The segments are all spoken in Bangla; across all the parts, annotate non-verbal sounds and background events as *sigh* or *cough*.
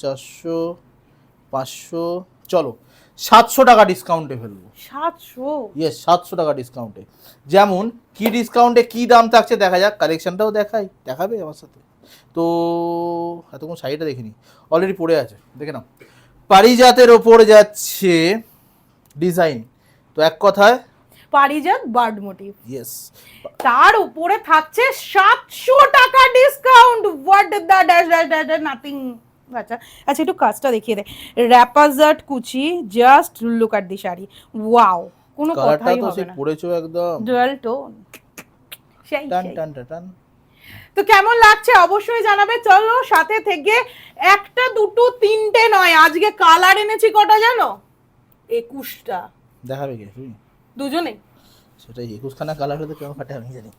চারশো পাঁচশো চলো সাতশো টাকা ডিসকাউন্টে ফেলব। সাতশো? ইয়েস সাতশো টাকা ডিসকাউন্টে যেমন কি ডিসকাউন্টে কি দাম থাকছে দেখা যাক কালেকশনটাও দেখাই দেখাবে আমার সাথে। তো এতক্ষণ শাড়িটা দেখিনি অলরেডি পড়ে আছে দেখে নাও। পারিজাতের ওপর যাচ্ছে ডিজাইন তো এক কথায় পারিজাত বার্ড মোটিভ। ইয়েস তার উপরে থাকছে সাতশো টাকা discount what the dash dash dash nothing আচ্ছা আচ্ছা একটু কাজটা দেখিয়ে দে। র্যাপাজার্ট কুচি just look at the sari. Wow কোনো কথাই তো হবে না। পড়েছো একদম। ডুয়াল টোন সেই। টান টান টান। তো কেমন লাগছে অবশ্যই জানাবে। চলো সাথে থেকে একটা দুটো তিনটে নয়। আজকে কালার এনেছি কটা জানো? একুশটা। দেখাবে কে? দুজনে। সেটাই একুশখানা কালার হলে কেমন ফাটে আমি জানি।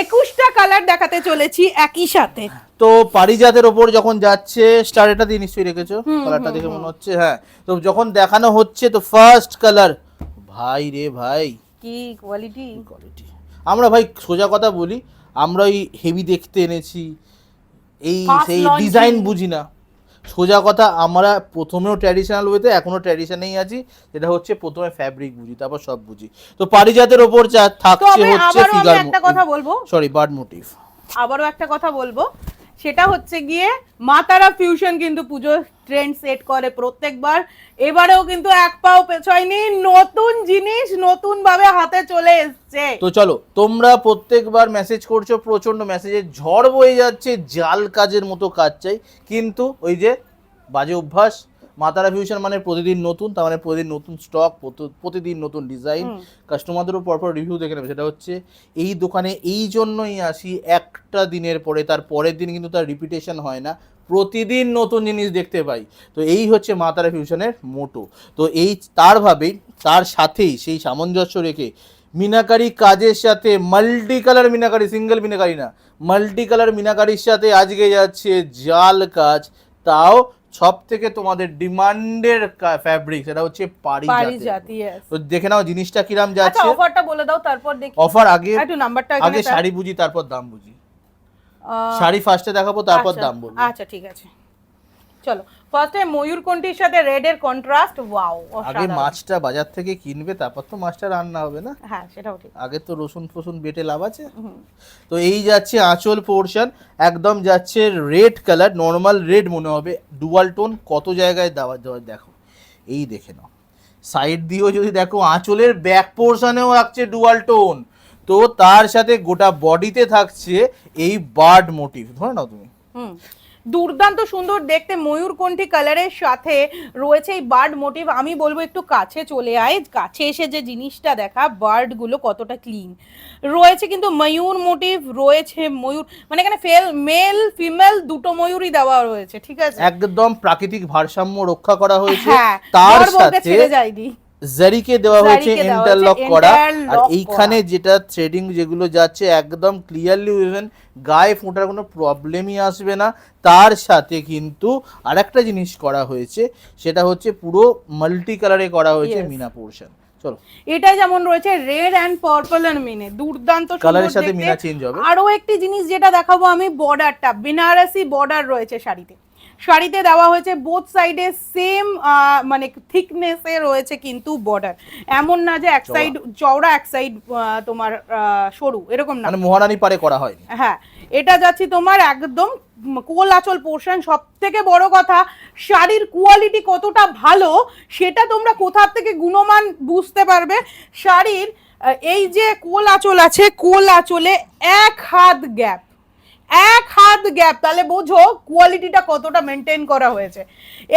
একুশটা কালার দেখাতে চলেছি একই সাথে। তো পারিজাতের ওপর যখন যাচ্ছে স্টার এটা দিয়ে নিশ্চয়ই রেখেছো? কালারটা দেখে মনে হচ্ছে হ্যাঁ। তো যখন দেখানো হচ্ছে তো ফার্স্ট কালার ভাই রে ভাই। কি কোয়ালিটি কোয়ালিটি আমরা ভাই সোজা কথা বলি আমরা ওই হেভি দেখতে এনেছি। এই সেই ডিজাইন বুঝি না। সোজা কথা আমরা প্রথমেও ট্র্যাডিশনাল ওয়েতে এখনও ট্র্যাডিশনেই আছি যেটা হচ্ছে প্রথমে ফ্যাব্রিক বুঝি তারপর সব বুঝি। তো পারিজাতের ওপর যা থাকছে হচ্ছে ফিগার একটা কথা বলব। সরি বার্ড মোটিভ আবারও একটা কথা বলব। সেটা হচ্ছে গিয়ে মাতারা ফিউশন কিন্তু পুজো ট্রেন্ড সেট করে প্রত্যেকবার। এবারেও কিন্তু এক পাও পেছয়নি, নতুন জিনিস নতুন ভাবে হাতে চলে এসছে। তো চলো, তোমরা প্রত্যেকবার মেসেজ করছ প্রচণ্ড মেসেজের ঝড় বয়ে যাচ্ছে, জাল কাজের মতো কাজ চাই। কিন্তু ওই যে বাজে অভ্যাস মাতারা ফিউশন মানে প্রতিদিন নতুন তার মানে প্রতিদিন নতুন স্টক প্রতিদিন নতুন ডিজাইন কাস্টমারদেরও পরপর রিভিউ দেখে নেবে। সেটা হচ্ছে এই দোকানে এই জন্যই আসি একটা দিনের পরে তার পরের দিন কিন্তু তার রিপিটেশন হয় না। প্রতিদিন নতুন জিনিস দেখতে পাই। তো এই হচ্ছে মাতারা ফিউশনের মোটো তো এই তারভাবেই তার সাথেই সেই সামঞ্জস্য রেখে মিনাকারি কাজের সাথে multi colour meenakari single meenakari না মাল্টি কালার মিনাকারির সাথে আজকে যাচ্ছে জাল কাজ। তাও সব থেকে তোমাদের ডিমান্ডের ফ্যাব্রিক সেটা হচ্ছে পারি পারিজাত। তো দেখে নাও জিনিসটা কিরাম আচ্ছা যাচ্ছে অফারটা বলে দাও তারপর দেখি। অফার আগে একটু নাম্বারটা আগে শাড়ি বুঝি তারপর দাম বুঝি। শাড়ি ফার্স্টে দেখাবো তারপর দাম বলব। আচ্ছা ঠিক আছে। চলো ফার্স্টে ময়ূরকণ্ঠীর সাথে রেড এর কন্ট্রাস্ট ওয়াও আগে মাছটা বাজার থেকে কিনবে তারপর তো মাছটা রান্না হবে না? হ্যাঁ সেটাও ঠিক। আগে তো রসুন ফসুন বেটে লাভ আছে। তো এই যাচ্ছে আঁচল পোর্শন একদম যাচ্ছে রেড কালার নর্মাল রেড মনে হবে। ডুয়াল টোন কত জায়গায় দেওয়া দেওয়া দেখো। এই দেখে নাও। সাইড দিয়েও যদি দেখো আঁচলের ব্যাক পোর্শনেও থাকছে ডুয়াল টোন তো তার সাথে গোটা বডিতে থাকছে এই বার্ড মোটিভ ধরে নাও তুমি। দুর্দান্ত সুন্দর দেখতে ময়ূরকণ্ঠী কালারের সাথে রয়েছে এই বার্ড মোটিভ আমি বলব একটু কাছে চলে আয় কাছে এসে যে জিনিসটা দেখা বার্ডগুলো কতটা ক্লিন রয়েছে কিন্তু ময়ূর মোটিভ রয়েছে ময়ূর মানে এখানে ফেল মেল ফিমেল দুটো ময়ূরই দেওয়া রয়েছে ঠিক আছে? একদম প্রাকৃতিক ভারসাম্য রক্ষা করা হয়েছে। হ্যাঁ তার সাথে ছেড়ে যায়নি। জারিকে দেওয়া হয়েছে ইন্টারলক করা। আর এইখানে যেটা থ্রেডিং যেগুলো যাচ্ছে একদম ক্লিয়ারলি বুঝবেন গায়ে ফোঁটার কোনো প্রবলেমই আসবে না। তার সাথে কিন্তু আরেকটা জিনিস করা হয়েছে সেটা হচ্ছে পুরো মাল্টি কালারে করা হয়েছে. মিনা পোর্শন চলো। এটা যেমন রয়েছে রেড অ্যান্ড পার্পল এন্ড মিনে দুর্দান্ত কালারের সাথে মিনা চেঞ্জ হবে। আরও একটি জিনিস যেটা দেখাবো আমি বর্ডারটা বেনারসি বর্ডার রয়েছে শাড়িতে। শাড়িতে দেওয়া হয়েছে বোথ সাইডে সেম মানে থিকনেসে রয়েছে কিন্তু বর্ডার এমন না যে এক সাইড চওড়া এক সাইড তোমার সরু এরকম না। মানে মহারানী পারে করা হয়নি। হ্যাঁ এটা যাচ্ছি তোমার একদম কোল আঁচল পোর্শন সব থেকে বড় কথা শাড়ির কোয়ালিটি কতটা ভালো সেটা তোমরা কোথা থেকে গুণমান বুঝতে পারবে। শাড়ির এই যে কোল আঁচল আছে কোল আঁচলে এক হাত গ্যাপ এক হাত গ্যাপ তাহলে বোঝো কোয়ালিটিটা কতটা মেনটেন করা হয়েছে।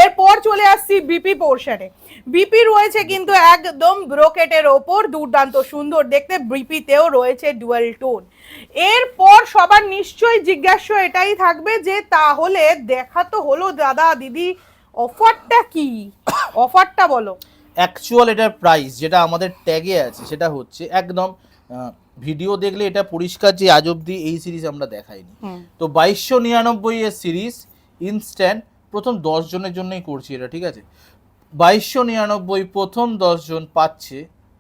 এরপর চলে আসছি বিপি পোর্শনে বিপি রয়েছে কিন্তু একদম ব্রোকেটের ওপর, দুর্দান্ত সুন্দর। দেখতে বিপিতেও রয়েছে ডুয়েল টোন এরপর সবার নিশ্চয়ই জিজ্ঞাসা এটাই থাকবে যে, তাহলে দেখা তো হলো দাদা, দিদি, অফারটা কি? অফারটা বলো। অ্যাকচুয়াল এটার প্রাইস যেটা আমাদের ট্যাগে আছে, সেটা হচ্ছে একদম ভিডিও দেখলে এটা পরিষ্কার যে আজ অব্দি এই সিরিজ আমরা দেখাইনি। তো বাইশশো নিরানব্বই এর সিরিজ ইনস্ট্যান্ট প্রথম দশ জনের জন্যই করছি এটা ঠিক আছে? বাইশশো নিরানব্বই প্রথম দশজন পাচ্ছে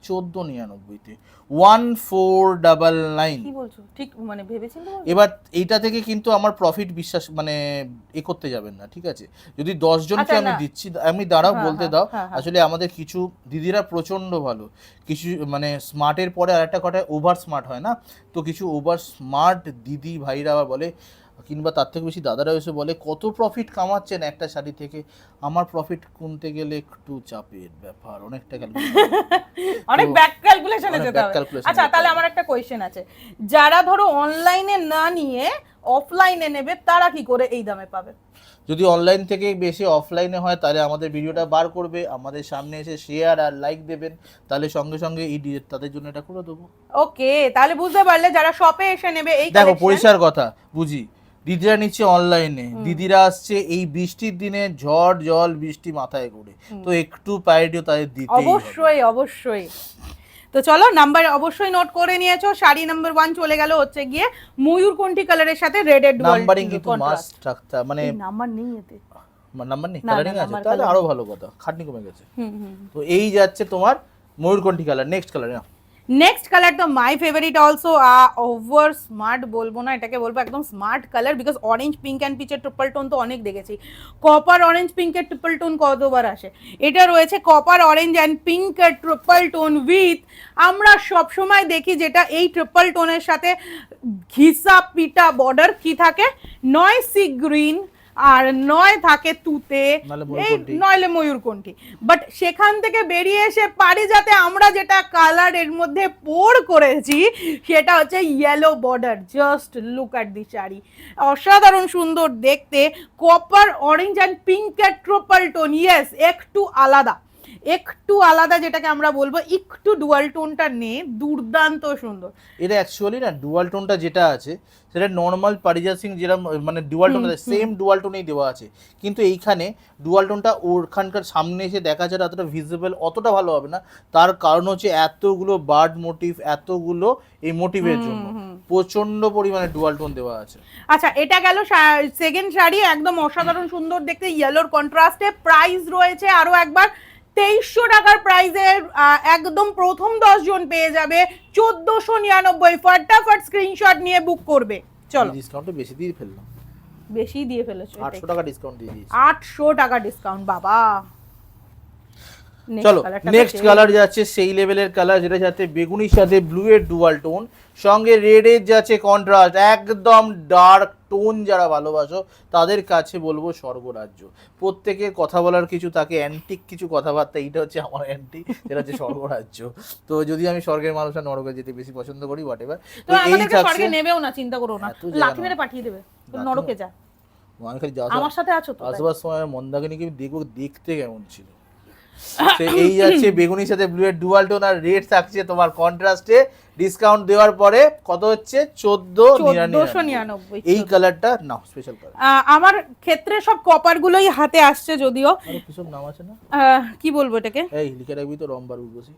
চোদ্দ নিরানব্বইতে। One four double nine. কি বলছো? ঠিক মানে ভেবেছিলাম এবার এইটা থেকে কিন্তু আমার প্রফিট বিশ্বাস মানে এ করতে যাবেন না ঠিক আছে? যদি দশ জনকে আচ্ছা, আমি দিচ্ছি আমি দাঁড়াও হ্যাঁ, বলতে হ্যাঁ, দাও। হ্যাঁ। আসলে আমাদের কিছু দিদিরা প্রচণ্ড ভালো। কিছু মানে স্মার্টের পরে আর একটা কটা ওভার স্মার্ট হয় না? তো কিছু ওভার স্মার্ট দিদি ভাইরা আবার বলে কিংবা তার থেকে বেশি দাদারা এসে বলে কত প্রফিট কামাচ্ছেন একটা শাড়ি থেকে? আমার প্রফিট গুনতে গেলে একটু চাপের ব্যাপার। অনেকটা *laughs* অনেক ব্যাক ক্যালকুলেশনে অনেক যেতে হবে আচ্ছা তাহলে আমার একটা কোয়েশ্চেন আছে। যারা ধরো অনলাইনে না নিয়ে অফলাইনে নেবে তারা কি করে এই দামে পাবে? যদি অনলাইন থেকে বেশি অফলাইনে হয় তাহলে আমাদের ভিডিওটা বার করবে আমাদের সামনে এসে শেয়ার আর লাইক দেবেন। তাহলে সঙ্গে সঙ্গে এই তাদের জন্য এটা করে দেবো। ওকে তাহলে বুঝতে পারলে যারা শপে এসে নেবে এই দেখো পরিষ্কার কথা বুঝি? দিদিরা নিচ্ছে অনলাইনে দিদিরা আসছে এই বৃষ্টির দিনে ঝড় জল বৃষ্টি মাথায় করে। তো একটু প্রায়োরিটিও তাদের হবে। অবশ্যই অবশ্যই। তো চলো নাম্বার অবশ্যই নোট করে নিয়েছো। শাড়ি নাম্বার ওয়ান চলে গেল হচ্ছে গিয়ে ময়ূরকণ্ঠী কালারের সাথে রেড রেডের নাম্বারিং কিন্তু মাস্ট রাখতে মানে নাম্বার নেই এতে। নাম্বার নেই? কালারিং আছে? তাহলে আরও ভালো কথা। খাটনি কমে গেছে। হুম হুম। তো এই যাচ্ছে তোমার ময়ূরকণ্ঠী কালার নেক্সট কালার না নেক্সট কালার তো my favourite also over smart বলব না, এটাকে বলব একদম smart colour because orange pink and পিচের ট্রিপল টোন তো অনেক দেখেছি। কপার অরেঞ্জ পিঙ্কের ট্রিপল টোন কতবার আসে? এটা রয়েছে কপার অরেঞ্জ অ্যান্ড পিঙ্কের ট্রিপল টোন উইথ আমরা সবসময় দেখি যেটা এই ট্রিপল টোনের সাথে ঘিসা পিটা বর্ডার কি থাকে? নয় সি গ্রিন আর নয় থাকে তুতে এই নয়লে ময়ূর ময়ূরকণ্ঠী বাট সেখান থেকে বেরিয়ে এসে পারি যাতে আমরা যেটা কালারের মধ্যে পোর করেছি সেটা হচ্ছে yellow border just look at the sari. অসাধারণ সুন্দর দেখতে। কপার অরেঞ্জ অ্যান্ড পিঙ্ক পিঙ্কের ট্রোপাল টোন ইয়েস একটু আলাদা। একটু আলাদা যেটাকে আমরা বলব একটু ডুয়াল টোনটা নে দুর্দান্ত সুন্দর। এটা অ্যাকচুয়ালি না ডুয়াল টোনটা যেটা আছে সেটা নর্মাল পারিজাত সিং যেরকম মানে ডুয়াল টোন সেম ডুয়াল টোনেই দেওয়া আছে। কিন্তু এইখানে ডুয়াল টোনটা ওরখানকার সামনে এসে দেখা যায় অতটা ভিজিবল অতটা ভালো হবে না। তার কারণ হচ্ছে এতগুলো বার্ড মোটিভ এতগুলো এই মোটিভের জন্য। প্রচণ্ড পরিমাণে ডুয়াল টোন দেওয়া আছে। আচ্ছা এটা গেল সেকেন্ড শাড়ি একদম অসাধারণ সুন্দর দেখতে ইয়েলোর কন্ট্রাস্টে প্রাইস রয়েছে আরও একবার তেইশশো টাকার প্রাইজের একদম প্রথম দশ জন পেয়ে যাবে। চোদ্দশো নিরানব্বই ফটাফট স্ক্রিনশট নিয়ে বুক করবে। চলো। ডিসকাউন্টটা বেশি দিয়ে ফেললাম। বেশি দিয়ে ফেলেছো আটশো টাকা ডিসকাউন্ট দিয়ে দিয়েছি। আটশো টাকা ডিসকাউন্ট বাবা। চলো নেক্সট কালার যাচ্ছে সেই লেভেলের কালার যেটা যাচ্ছে বেগুনির সাথে ব্লু এর ডুয়াল টোন সঙ্গে রেড এর যাচ্ছে কন্ট্রাস্ট একদম ডার্ক টোন যারা ভালোবাসো তাদের কাছে বলব স্বর্গরাজ্য। প্রত্যেকের কথা বলার কিছু তাকে অ্যান্টিক কিছু কথাবার্তা এইটা হচ্ছে আমার অ্যান্টি যেটা হচ্ছে স্বর্গরাজ্য। তো যদি আমি স্বর্গের মানুষরা নরকে যেতে বেশি পছন্দ করি হোয়াট এভার তো এই থাকছে নেবেও না চিন্তা করো না। লাথি মেরে পাঠিয়ে দেবে নরকে যা। আমি খালি যাওয়া আমার সাথে আছো তো। আসবার সময় মন্দাকিনীকে দেখব দেখতে কেমন ছিল। এই যাচ্ছে বেগুনির সাথে ব্লু এর ডুয়াল টোন আর রেড থাকছে তোমার কন্ট্রাস্টে ডিসকাউন্ট দেওয়ার পরে কত হচ্ছে? চোদ্দ নিরানব্বই। এই কালারটা নাও স্পেশাল কালার আমার ক্ষেত্রে সব কপার গুলোই হাতে আসছে যদিও। কিসব নাম আছে না? কি বলব এটাকে? এই লিখে রাখবি তো রম্বার উর্বশী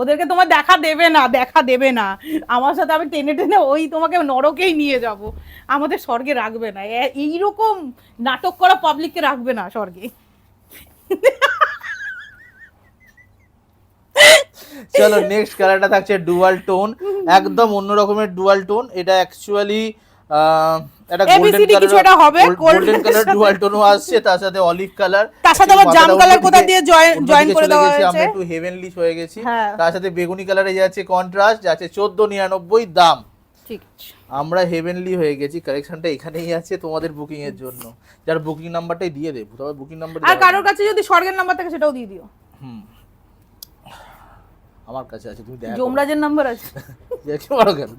ওদেরকে তোমার দেখা দেবে না দেখা দেবে না। আমার সাথে আমি টেনে টেনে ওই তোমাকে নরকেই নিয়ে যাব। আমাদের স্বর্গে রাখবে না। এইরকম নাটক করা পাবলিককে রাখবে না স্বর্গে। চলো নেক্সট কালারটা থাকছে ডুয়াল টোন একদম অন্য রকমের ডুয়াল টোন এটা অ্যাকচুয়ালি একটা গোল্ডেন একটা হবে, গোল্ডেন কালার ডুয়াল টোনও আসছে তার সাথে অলিভ কালার তার সাথে আবার জাম কালার কোথা দিয়ে জয়েন জয়েন করে দেওয়া আমরা একটু হেভেনলি হয়ে গেছি। হ্যাঁ। তার সাথে বেগুনি কালারে যাচ্ছে কন্ট্রাস্ট যাচ্ছে চোদ্দ নিরানব্বই দাম। ঠিক। আছে। আমরা হেভেনলি হয়ে গেছি কালেকশনটা এখানেই আছে তোমাদের বুকিং এর জন্য। যার বুকিং নাম্বারটাই দিয়ে দেবো তবে বুকিং নাম্বার আর কারোর কাছে যদি স্বর্গের নাম্বার থাকে সেটাও দিয়ে দিও। হুম। আমার কাছে আছে তুমি দেখো। যমরাজের নাম্বার আছে। *laughs* দেখতে পারো কেন?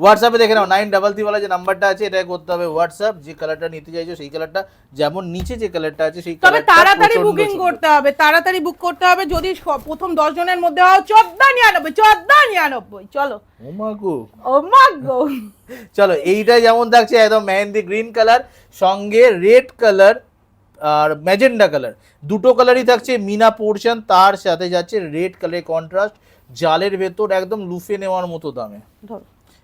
হোয়াটসঅ্যাপে দেখে নাও নাইন ডাবল থ্রি যে নাম্বারটা আছে এটা করতে হবে। হোয়াটসঅ্যাপ যে কালারটা নিতে চাইছো সেই কালারটা যেমন নিচে যে কালারটা আছে সেই তবে তাড়াতাড়ি বুকিং করতে হবে তাড়াতাড়ি বুক করতে হবে যদি প্রথম দশ জনের মধ্যে হও চোদ্দ নিরানব্বই চোদ্দ নিরানব্বই চলো। ও মা গো। ও মা গো। *laughs* চলো এইটা যেমন থাকছে একদম মেহেন্দি গ্রিন কালার সঙ্গে রেড কালার আর ম্যাজেন্ডা কালার। দুটো কালারই থাকছে মিনা পোর্শন তার সাথে যাচ্ছে রেড কালারের কন্ট্রাস্ট জালের ভেতর একদম লুফে নেওয়ার মতো দামে।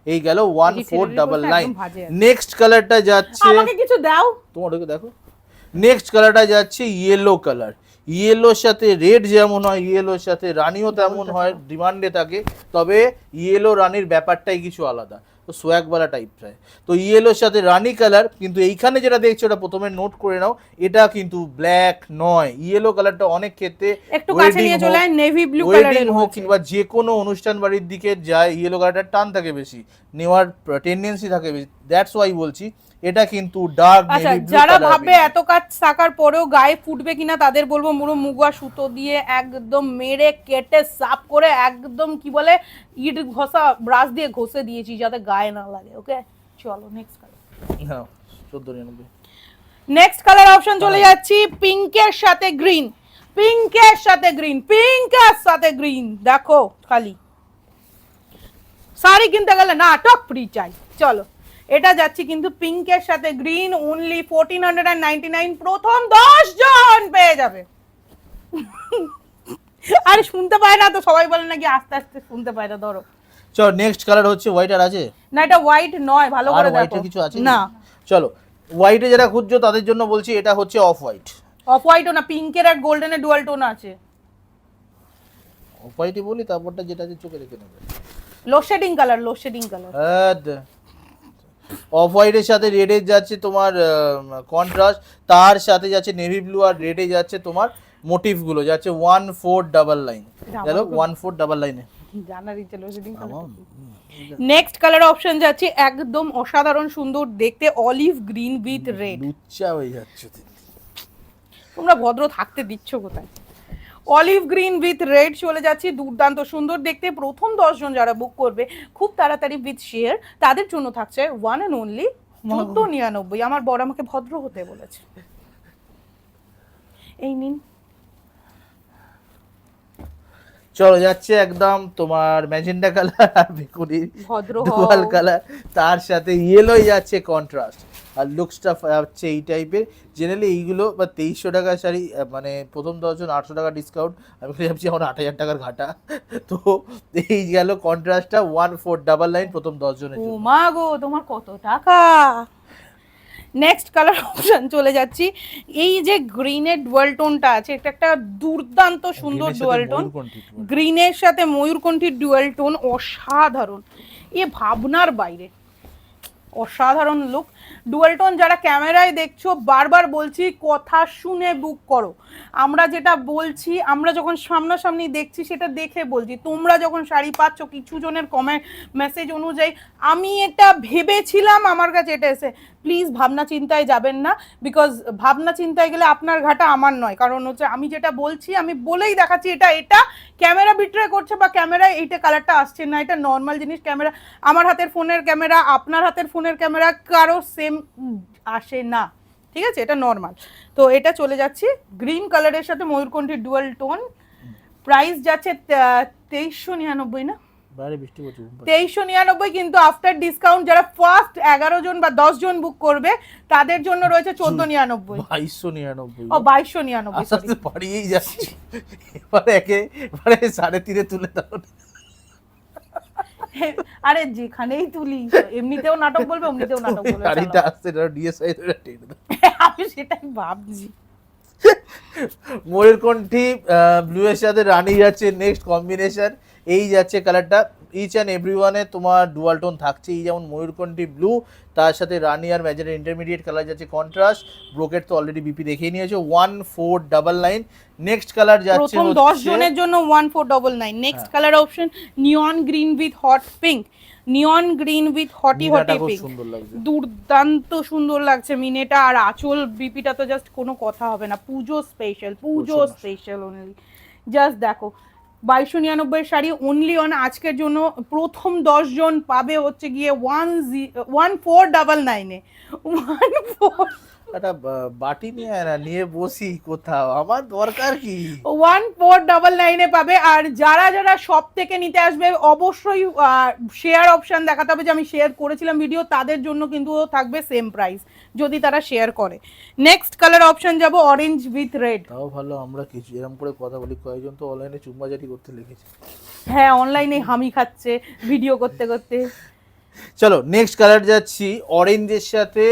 এই গেল one four double nine. Next কালারটা যাচ্ছে আমাকে কিছু দাও। তোমার দেখো। নেক্সট কালারটা যাচ্ছে ইয়েলো কালার ইয়েলোর সাথে রেড যেমন হয় ইয়েলোর সাথে রানিও তেমন হয় ডিমান্ডে থাকে। তবে ইয়েলো রানির ব্যাপারটাই কিছু আলাদা। সোয়াগওয়ালা টাইপ প্রায় তো ইয়েলোর সাথে রানি কালার কিন্তু এইখানে যেটা দেখছ ওটা প্রথমে নোট করে নাও এটা কিন্তু ব্ল্যাক নয়। ইয়েলো কালারটা অনেক ক্ষেত্রে একটু কাছে নিয়ে চলে আয় নেভি ব্লু কালারের হোক কিংবা যে কোনো অনুষ্ঠান বাড়ির দিকে যায় ইয়েলো কালারটার টান থাকে বেশি নেওয়ার টেন্ডেন্সি থাকে বেশি। দ্যাটস ওয়াই বলছি এটা কিন্তু ডার্ক আচ্ছা নেভি ব্লু যারা ভাবে এত কাজ থাকার পরেও গায়ে ফুটবে কিনা তাদের বলব মুড়ো মুগুয়া সুতো দিয়ে একদম মেরে কেটে সাফ করে একদম কি বলে ইট ঘষা ব্রাশ দিয়ে ঘষে দিয়েছি যাতে গায়ে না লাগে ওকে চলো নেক্সট কালার হ্যাঁ চোদ্দ নিরানব্বই নেক্সট কালার অপশন চলে যাচ্ছি পিঙ্কের সাথে গ্রিন পিঙ্কের সাথে গ্রিন পিঙ্কের সাথে গ্রিন দেখো খালি। শাড়ি কিনতে গেলে না টপ ফ্রি চাই। চলো এটা যাচ্ছি কিন্তু পিঙ্কের সাথে গ্রিন অনলি ফোরটিন হান্ড্রেড প্রথম দশ জন পেয়ে যাবে। আরে শুনতে পায় না তো সবাই বলে নাকি আস্তে আস্তে শুনতে পায় না ধরো। চলো নেক্সট কালার হচ্ছে হোয়াইট আর আছে? না এটা হোয়াইট নয় ভালো করে দেখো। কিছু আছে? না। চলো হোয়াইটে যারা খুঁজছো তাদের জন্য বলছি এটা হচ্ছে অফ হোয়াইট অফ হোয়াইটও না পিঙ্কের আর গোল্ডেনের ডুয়াল টোন আছে। অফ হোয়াইটই বলি তারপরটা যেটা আছে চোখে দেখে নেবে। Low shading colour low shading colour off হোয়াইটের সাথে রেডের যাচ্ছে তোমার কন্ট্রাস্ট তার সাথে যাচ্ছে নেভি ব্লু আর রেডে যাচ্ছে তোমার মোটিভগুলো যাচ্ছে ওয়ান ফোর ডাবল লাইন দেখো ওয়ান ফোর ডাবল লাইনে জানার ইচ্ছে নেক্সট কালার অপশন যাচ্ছে একদম অসাধারণ সুন্দর দেখতে অলিভ গ্রিন উইথ রেড লুচ্চা হয়ে যাচ্ছে তোমরা ভদ্র থাকতে দিচ্ছ কোথায়? অলিভ গ্রিন উইথ রেড চলে যাচ্ছি দুর্দান্ত সুন্দর দেখতে। প্রথম দশজন যারা বুক করবে খুব তাড়াতাড়ি উইথ শেয়ার তাদের জন্য থাকছে ওয়ান অ্যান্ড অনলি চোদ্দ নিরানব্বই। আমার বড় আমাকে ভদ্র হতে বলেছে। এই নিন। চলো যাচ্ছে একদম তোমার ম্যাজেন্ডা কালার আর বেগুনি ভদ্র ডুয়াল কালার। তার সাথে ইয়েলোই যাচ্ছে কন্ট্রাস্ট আর লুকসটা হচ্ছে এই টাইপের জেনারেলি এইগুলো বা তেইশশো টাকা শাড়ি মানে প্রথম দশজন আটশো টাকা ডিসকাউন্ট আমি ভাবছি এখন আট হাজার টাকার ঘাটা। তো এই গেল কন্ট্রাস্টটা ওয়ান ফোর ডাবল লাইন প্রথম দশজনের জন্য। মা গো তোমার কত টাকা? নেক্সট কালার অপশন চলে যাচ্ছি। এই যে গ্রিনের ডুয়াল টোনটা আছে এটা একটা দুর্দান্ত সুন্দর ডুয়েল টোন গ্রিনের সাথে ময়ূরকণ্ঠীর ডুয়াল টোন অসাধারণ। এ ভাবনার বাইরে। অসাধারণ লুক ডুয়াল টোন যারা ক্যামেরায় দেখছ, বারবার বলছি, কথা শুনে বুক করো। আমরা যেটা বলছি, আমরা যখন সামনাসামনি দেখছি, সেটা দেখে বলছি। তোমরা যখন শাড়ি পাচ্ছ, কিছু জনের কমেন্ট মেসেজ অনুযায়ী, আমি এটা ভেবেছিলাম আমার কাছে এটা এসে। প্লিজ ভাবনা চিন্তায় যাবেন না বিকজ ভাবনা চিন্তায় গেলে আপনার ঘাটা আমার নয়। কারণ হচ্ছে, আমি যেটা বলছি, আমি বলেই দেখাচ্ছি, এটা এটা ক্যামেরা বিট্রে করছে বা ক্যামেরায় এইটা কালারটা আসছে না। এটা নর্মাল জিনিস, ক্যামেরা, আমার হাতের ফোনের ক্যামেরা, আপনার হাতের ফোনের ক্যামেরা, কারও সেম আসে না। ঠিক আছে? এটা নর্মাল তো এটা চলে যাচ্ছি। গ্রিন কালারের সাথে ময়ূরকণ্ঠী ডুয়াল টোন প্রাইস যাচ্ছে তেইশশো নিরানব্বই না। তেইশশো নিরানব্বই কিন্তু আফটার ডিসকাউন্ট যারা ফার্স্ট এগারো জন বা দশ জন বুক করবে তাদের জন্য রয়েছে চোদ্দ নিরানব্বই। বাইশশো নিরানব্বই। ও বাইশশো নিরানব্বই বাড়িয়েই যাচ্ছে। এবারে একে এবারে সাড়ে তিনে তুলে দাও। আরে যেখানেই তুলি এমনিতেও নাটক বলবে এমনিতেও নাটক বলবে গাড়িটা আসছে এটা ডিএসআই ধরে টেনে আমি সেটাই ভাবছি। ময়ূরকণ্ঠী ব্লু এর সাথে রানী যাচ্ছে নেক্সট কম্বিনেশন এই যাচ্ছে কালারটা ইচ অ্যান্ড এভরি ওয়ানে তোমার ডুয়াল টোন থাকছে। এই যেমন ময়ূরকণ্ঠী ব্লু তার সাথে রানি আর ম্যাজের ইন্টারমিডিয়েট কালার যাচ্ছে কন্ট্রাস্ট ব্রোকেট তো অলরেডি বিপি দেখিয়ে নিয়েছে। One four double nine next colour যাচ্ছে প্রথম দশ জনের জন্য one four double nine next. Colour option neon green with hot pink neon green with hottie hottie pink দুর্দান্ত সুন্দর লাগছে মিনেটা। আর আঁচল বিপিটা তো জাস্ট কোনো কথা হবে না। পুজো স্পেশাল পুজো স্পেশাল অনলি জাস্ট দেখো বাইশশো নিরানব্বই শাড়ি অনলি অন আজকের জন্য প্রথম দশ জন পাবে হচ্ছে গিয়ে one G one four double নাইনে ওয়ান ফোর একটা বাটি নিয়ে না নিয়ে বসি কোথাও। আমার দরকার কি? ওয়ান ফোর ডাবল নাইনে পাবে। আর যারা যারা সব থেকে নিতে আসবে অবশ্যই শেয়ার অপশন দেখাতে হবে যে আমি শেয়ার করেছিলাম ভিডিও তাদের জন্য কিন্তু থাকবে সেম প্রাইস যদি তারা শেয়ার করে। নেক্সট কালার অপশন যাব অরেঞ্জ উইথ রেড তাও ভালো আমরা কিছু এরকম করে কথা বলি কয়েকজন তো অনলাইনে চুম্বাজারি করতে লিখেছে হ্যাঁ অনলাইনে হামি খাচ্ছে ভিডিও করতে করতে। চলো নেক্সট কালার যাচ্ছি অরেঞ্জের সাথে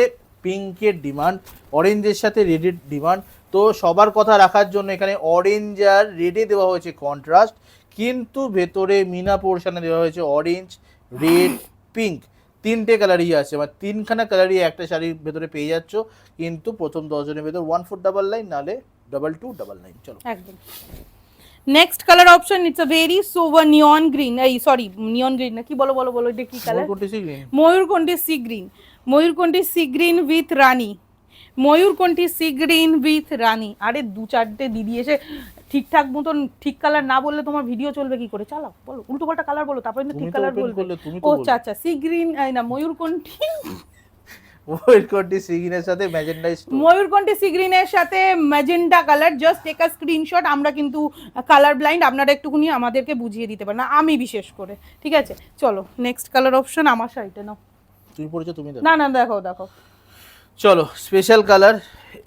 পিঙ্কের ডিমান্ড অরেঞ্জের সাথে রেডের ডিমান্ড তো সবার কথা রাখার জন্য এখানে অরেঞ্জ আর রেডে দেওয়া হয়েছে কন্ট্রাস্ট কিন্তু ভেতরে মিনা পোর্শনে দেওয়া হয়েছে অরেঞ্জ রেড পিঙ্ক তিনটে কালারই আছে মানে তিনখানা কালারই একটা শাড়ির ভেতরে পেয়ে যাচ্ছ কিন্তু প্রথম দশজনের ভেতর ওয়ান ফোর ডাবল লাইন নালে ডাবল টু ডাবল নাইন চলো। একদম। Next colour option it's a very sober neon green এই সরি নিয়ন গ্রিন না কি বলো বলো বলো এটা কি কালার? ময়ূরকণ্ঠী সি গ্রিন ময়ূরকণ্ঠী সি গ্রিন উইথ রানী। ময়ূরকণ্ঠী সি গ্রিন উইথ রানী। আরে দু চারটে দিদি এসে ঠিকঠাক মতন ঠিক কালার না বললে তোমার ভিডিও চলবে কি করে? চালাও বলো উল্টো পাল্টা কালার বলো তারপরে তুমি ঠিক কালার বলবে। তুমি ও। আচ্ছা আচ্ছা সি গ্রিন না ময়ূরকণ্ঠী ওয়েট করটি সিগিনের সাথে ম্যাজেন্ডা ময়ূরকণ্ঠী সি গ্রিনের সাথে magenta colour just take a screenshot আমরা কিন্তু কালার ব্লাইন্ড আপনারা একটুখানি আমাদেরকে বুঝিয়ে দিতে পারেন না আমি বিশেষ করে ঠিক আছে? চলো নেক্সট কালার অপশন আমার সাইডে নাও। তুমি পড়েছো তুমি না না দেখো দেখো চলো স্পেশাল কালার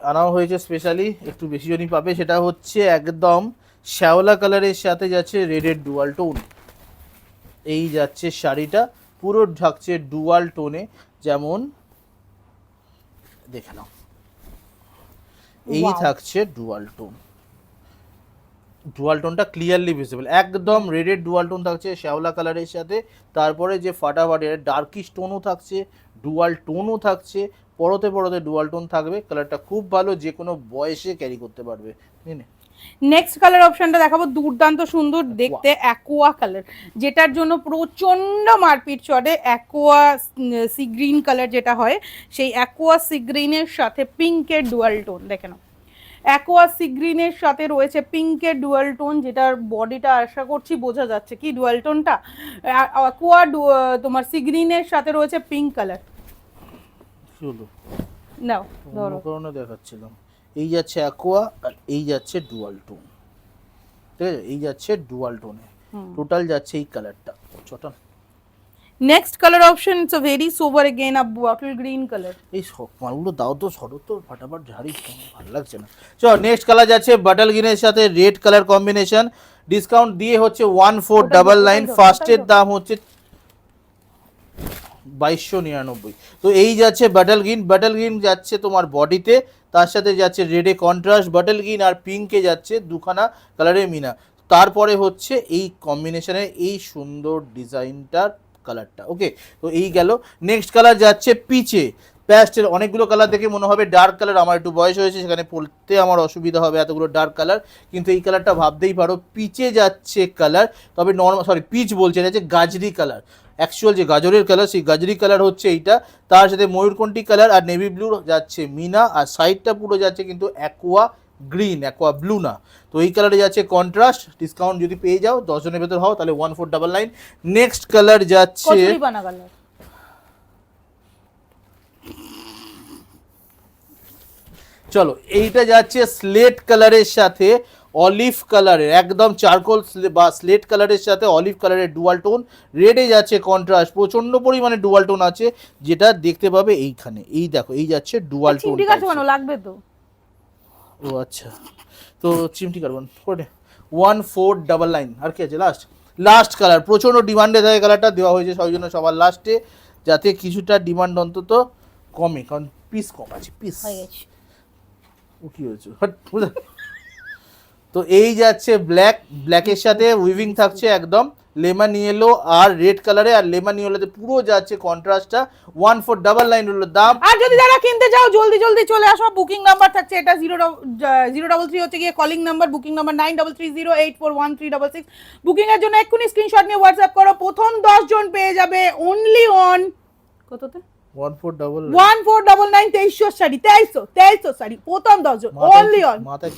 আনাও হয়েছে স্পেশালি একটু বেশি জনই পাবে সেটা হচ্ছে একদম শ্যাওলা কালারের সাথে যাচ্ছে রেডের ডুয়াল টোন এই যাচ্ছে শাড়িটা পুরো ঢাকছে ডুয়াল টোনে যেমন দেখে নাও। এই থাকছে ডুয়াল টোন ডুয়াল টোনটা ক্লিয়ারলি ভিজিবল একদম রেডের ডুয়াল টোন থাকছে শ্যাওলা কালারের সাথে। তারপরে যে ফাটাফাটি ডার্কিশ টোনও থাকছে ডুয়াল টোনও থাকছে। পরতে পরতে ডুয়াল টোন থাকবে কালারটা খুব ভালো যে কোনো বয়সে ক্যারি করতে পারবে। নেক্সট কালার অপশনটা দেখাবো দুর্দান্ত সুন্দর দেখতে অ্যাকোয়া কালার যেটার জন্য প্রচণ্ড মারপিট চড়ে অ্যাকোয়া সি গ্রিন কালার যেটা হয় সেই অ্যাকোয়া সি গ্রিনের সাথে পিঙ্কের ডুয়াল টোন দেখে নাও। অ্যাকোয়া সি গ্রিনের সাথে রয়েছে পিঙ্কের ডুয়াল টোন যেটার বডিটা আশা করছি বোঝা যাচ্ছে কি ডুয়াল টোনটা অ্যাকোয়া তোমার সি গ্রিনের সাথে রয়েছে পিঙ্ক কালার কি হলো নাও ধরো। কারণে দেখাচ্ছিলাম। এই যাচ্ছে অ্যাকোয়া আর এই যাচ্ছে ডুয়াল টোন ঠিক আছে? এই যাচ্ছে ডুয়াল টোনে টোটাল যাচ্ছে এই কালারটা next colour option it's a very sober again a bottle green colour এই সব মালগুলো দাও তো সরো তো ফাটাফাট ঝাড়ি ভালো লাগছে না। চল নেক্সট কালার যাচ্ছে বাটাল গ্রিনের সাথে রেড কালার কম্বিনেশন ডিসকাউন্ট দিয়ে হচ্ছে ওয়ান ফোর ডাবল নাইন ফার্স্টের দাম হচ্ছে বাইশশো নিরানব্বই। তো এই যাচ্ছে বাটাল গ্রিন বাটাল গ্রিন যাচ্ছে তোমার বডিতে, তার সাথে যাচ্ছে রেডে কন্ট্রাস্ট বাটাল গ্রিন আর পিঙ্কে যাচ্ছে দুখানা কালারের মিনা। তারপরে হচ্ছে এই কম্বিনেশনের এই সুন্দর ডিজাইনটার কালারটা ওকে তো এই গেল। নেক্সট কালার যাচ্ছে পিচে প্যাস্টেল অনেকগুলো কালার দেখে মনে হবে ডার্ক কালার আমার একটু বয়স হয়েছে, সেখানে পড়তে আমার অসুবিধা হবে এতগুলো ডার্ক কালার কিন্তু এই কালারটা ভাবতেই পারো পিচে যাচ্ছে কালার তবে নর্মাল সরি পিচ বলছে, এটা হচ্ছে গাজরি কালার অ্যাকচুয়াল যে গাজরের কালার সেই গাজরি কালার হচ্ছে এইটা। তার সাথে ময়ূরকণ্ঠী কালার আর নেভি ব্লু যাচ্ছে মিনা। আর সাইডটা পুরো যাচ্ছে কিন্তু অ্যাকোয়া গ্রিন অ্যাকোয়া ব্লু না। তো এই কালারে যাচ্ছে কন্ট্রাস্ট ডিসকাউন্ট যদি পেয়ে যাও দশজনের ভেতর হও তাহলে one four double nine next colour যাচ্ছে চলো এইটা যাচ্ছে স্লেট কালারের সাথে অলিভ কালারের একদম চারকোল বা স্লেট কালারের সাথে অলিভ কালারের ডুয়াল টোন রেডে যাচ্ছে কন্ট্রাস্ট প্রচণ্ড পরিমাণে ডুয়াল টোন আছে যেটা দেখতে পাবে এইখানে। এই দেখো এই যাচ্ছে ডুয়াল টোন লাগবে তো। ও আচ্ছা। তো চিমটি কার্বন করে ওয়ান ফোর ডাবল নাইন আর কি আছে? লাস্ট লাস্ট কালার প্রচণ্ড ডিমান্ডে থাকে কালারটা দেওয়া হয়েছে সবাই জন্য সবার লাস্টে যাতে কিছুটা ডিমান্ড অন্তত কমে কারণ পিস কম আছে পিস হয়ে গেছে। ও কি হয়েছে? তো এই যাচ্ছে ব্ল্যাক ব্ল্যাকের সাথে উইভিং থাকছে একদম। লেমন ইয়েলো আর রেড কালারে আর লেমন ইয়েলোতে পুরো যাচ্ছে কন্ট্রাস্টটা ওয়ান ফোর ডাবল নাইন হলো দাম। আর যদি যারা কিনতে চাও জলদি জলদি চলে আসো। বুকিং নাম্বার থাকছে এটা জিরো জিরো ডাবল থ্রি হচ্ছে গিয়ে calling number booking number nine double three zero eight four one three double six booking এর জন্য এক্ষুনি স্ক্রিনশট নিয়ে হোয়াটসঅ্যাপ করো। প্রথম দশ জন পেয়ে যাবে অনলি অন কততে? তেইশশো শাড়ি তেইশশো তেইশশো শাড়ি প্রথম দশজন অনলি অন মাথায়